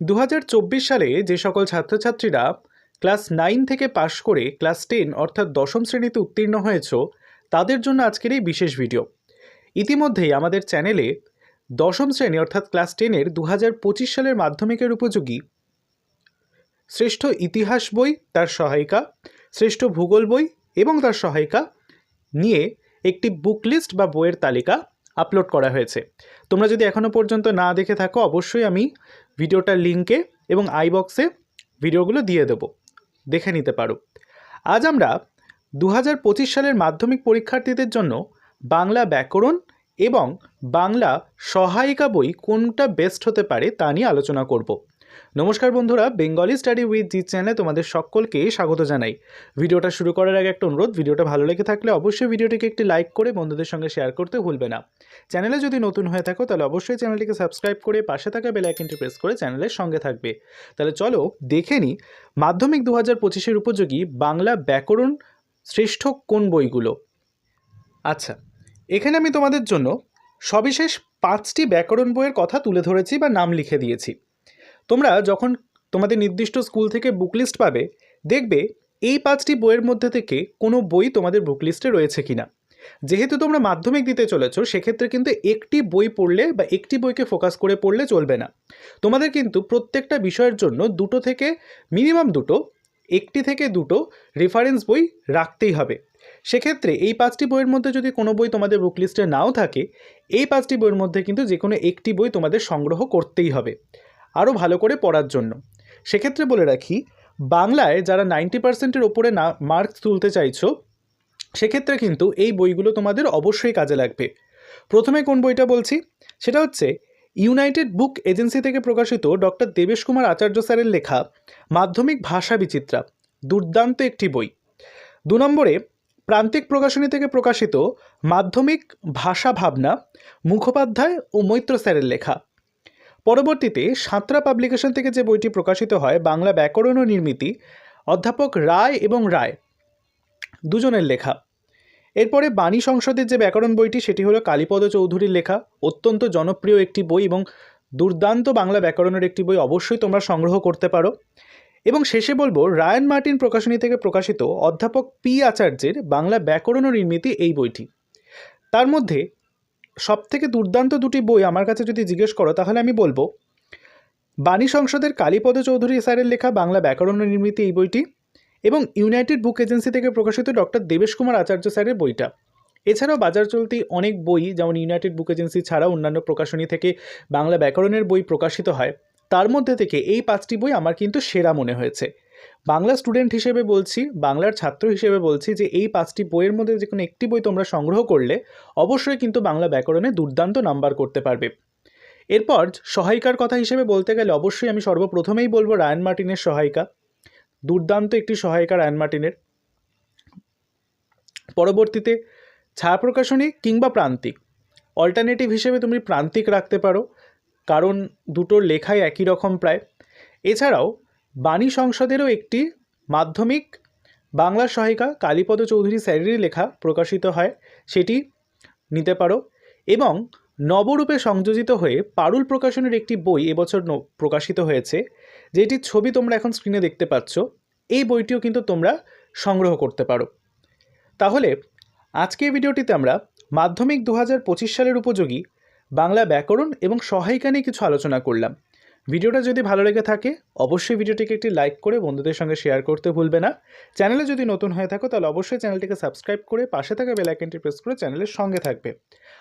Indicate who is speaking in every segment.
Speaker 1: দু হাজার চব্বিশ সালে যে সকল ছাত্রছাত্রীরা ক্লাস নাইন থেকে পাশ করে ক্লাস টেন অর্থাৎ দশম শ্রেণীতে উত্তীর্ণ হয়েছ, তাদের জন্য আজকের এই বিশেষ ভিডিও। ইতিমধ্যেই আমাদের চ্যানেলে দশম শ্রেণি অর্থাৎ ক্লাস টেনের দু হাজার পঁচিশ সালের মাধ্যমিকের উপযোগী শ্রেষ্ঠ ইতিহাস বই, তার সহায়িকা, শ্রেষ্ঠ ভূগোল বই এবং তার সহায়িকা নিয়ে একটি বুক লিস্ট বা বইয়ের তালিকা আপলোড করা হয়েছে। তোমরা যদি এখনও পর্যন্ত না দেখে থাকো, অবশ্যই আমি ভিডিওটার লিঙ্কে এবং আই বক্সে ভিডিওগুলো দিয়ে দেব। দেখে নিতে পারো। আজ আমরা দু হাজার পঁচিশ সালের মাধ্যমিক পরীক্ষার্থীদের জন্য বাংলা ব্যাকরণ এবং বাংলা সহায়িকা বই কোনটা বেস্ট হতে পারে তা নিয়ে আলোচনা করব। নমস্কার বন্ধুরা বেঙ্গলি স্টাডি উইথ জি চ্যানেলে তোমাদের সকলকে স্বাগত জানাই। ভিডিওটা শুরু করার আগে একটা অনুরোধ, ভিডিওটা ভালো লেগে থাকলে অবশ্যই ভিডিওটিকে একটি লাইক করে বন্ধুদের সঙ্গে শেয়ার করতে ভুলবে না। চ্যানেলে যদি নতুন হয়ে থাকো, তাহলে অবশ্যই চ্যানেলটিকে সাবস্ক্রাইব করে পাশে থাকা বেল আইকনটি প্রেস করে চ্যানেলের সঙ্গে থাকবে। তাহলে চলো দেখে নিই, মাধ্যমিক দু হাজার পঁচিশের উপযোগী বাংলা ব্যাকরণ শ্রেষ্ঠ কোন বইগুলো? আচ্ছা এখানে আমি তোমাদের জন্য সবিশেষ পাঁচটি ব্যাকরণ বইয়ের কথা তুলে ধরেছি বা নাম লিখে দিয়েছি। তোমরা যখন তোমাদের নির্দিষ্ট স্কুল থেকে বুক লিস্ট পাবে, দেখবে এই পাঁচটি বইয়ের মধ্যে থেকে কোনো বই তোমাদের বুক লিস্টে রয়েছে কিনা। যেহেতু তোমরা মাধ্যমিক দিতে চলেছো, সেক্ষেত্রে কিন্তু একটি বই পড়লে বা একটি বইকে ফোকাস করে পড়লে চলবে না। তোমাদের কিন্তু প্রত্যেকটা বিষয়ের জন্য দুটো থেকে মিনিমাম দুটো, একটি থেকে দুটো রেফারেন্স বই রাখতেই হবে। সেক্ষেত্রে এই পাঁচটি বইয়ের মধ্যে যদি কোনো বই তোমাদের বুক লিস্টে নাও থাকে, এই পাঁচটি বইয়ের মধ্যে কিন্তু যে কোনো একটি বই তোমাদের সংগ্রহ করতেই হবে। আরও ভালো করে পড়ার জন্য। সেক্ষেত্রে বলে রাখি, বাংলায় যারা নাইনটি পার্সেন্টের ওপরে না, মার্কস তুলতে চাইছো, সেক্ষেত্রে কিন্তু এই বইগুলো তোমাদের অবশ্যই কাজে লাগবে। প্রথমে কোন বইটা বলছি? সেটা হচ্ছে ইউনাইটেড বুক এজেন্সি থেকে প্রকাশিত ডক্টর দেবেশ কুমার আচার্য স্যারের লেখা মাধ্যমিক ভাষা বিচিত্রা দুর্দান্ত একটি বই। দু নম্বরে, প্রান্তিক প্রকাশনী থেকে প্রকাশিত মাধ্যমিক ভাষা ভাবনা মুখোপাধ্যায় ও মৈত্র স্যারের লেখা। পরবর্তীতে সাঁতরা পাবলিকেশন থেকে যে বইটি প্রকাশিত হয়, বাংলা ব্যাকরণ ও নির্মিতি, অধ্যাপক রায় এবং রায় দুজনের লেখা। এরপরে বাণী সংসদের যে ব্যাকরণ বইটি, সেটি হলো কালীপদ চৌধুরীর লেখা, অত্যন্ত জনপ্রিয় একটি বই এবং দুর্দান্ত বাংলা ব্যাকরণের একটি বই, অবশ্যই তোমরা সংগ্রহ করতে পারো। এবং শেষে বলব, রায়ান মার্টিন প্রকাশনী থেকে প্রকাশিত অধ্যাপক পি আচার্যের বাংলা ব্যাকরণ ও নির্মিতি এই বইটি। তার মধ্যে সবথেকে দুর্দান্ত দুটি বই আমার কাছে যদি জিজ্ঞেস করো, তাহলে আমি বলব, বাণী সংসদের কালীপদ চৌধুরী স্যারের লেখা বাংলা ব্যাকরণ নির্মিত এই বইটি এবং ইউনাইটেড বুক এজেন্সি থেকে প্রকাশিত ডক্টর দেবেশ কুমার আচার্য স্যারের বইটা। এছাড়াও বাজার চলতি অনেক বই যেমন ইউনাইটেড বুক এজেন্সি ছাড়াও অন্যান্য প্রকাশনী থেকে বাংলা ব্যাকরণের বই প্রকাশিত হয়, তার মধ্যে থেকে এই পাঁচটি বই আমার কিন্তু সেরা মনে হয়েছে। বাংলা স্টুডেন্ট হিসেবে বলছি, বাংলার ছাত্র হিসেবে বলছি যে, এই পাঁচটি বইয়ের মধ্যে যে কোনো একটি বই তোমরা সংগ্রহ করলে অবশ্যই কিন্তু বাংলা ব্যাকরণে দুর্দান্ত নাম্বার করতে পারবে। এরপর সহায়িকার কথা হিসেবে বলতে গেলে অবশ্যই আমি সর্বপ্রথমেই বলব রায়ান মার্টিনের সহায়িকা। দুর্দান্ত একটি সহায়িকা রায়ান মার্টিনের। পরবর্তীতে ছায়া প্রকাশনী কিংবা প্রান্তিক। অল্টারনেটিভ হিসেবে তুমি প্রান্তিক রাখতে পারো, কারণ দুটোর লেখাই একই রকম প্রায়। এছাড়াও বাণী সংসদেরও একটি মাধ্যমিক বাংলা সহায়িকা কালীপদ চৌধুরী স্যারেরই লেখা প্রকাশিত হয়, সেটি নিতে পারো। এবং নবরূপে সংযোজিত হয়ে পারুল প্রকাশনের একটি বই এবছর প্রকাশিত হয়েছে, যেটির ছবি তোমরা এখন স্ক্রিনে দেখতে পাচ্ছ। এই বইটিও কিন্তু তোমরা সংগ্রহ করতে পারো। তাহলে, আজকের ভিডিওটিতে আমরা মাধ্যমিক দু হাজার পঁচিশ সালের উপযোগী বাংলা ব্যাকরণ এবং সহায়িকা নিয়ে কিছু আলোচনা করলাম। ভিডিওটা যদি ভালো লেগে থাকে, অবশ্যই ভিডিওটিকে একটি লাইক করে বন্ধুদের সঙ্গে শেয়ার করতে ভুলবে না। চ্যানেলে যদি নতুন হয়ে থাকো, তাহলে অবশ্যই চ্যানেলটিকে সাবস্ক্রাইব করে পাশে থাকা বেলাইকনটি প্রেস করে চ্যানেলের সঙ্গে থাকবে।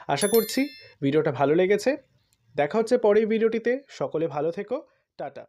Speaker 1: আশা করছি ভিডিওটা ভালো লেগেছে। দেখা হচ্ছে পরের ভিডিওটিতে। সকলে ভালো থেকো। টাটা।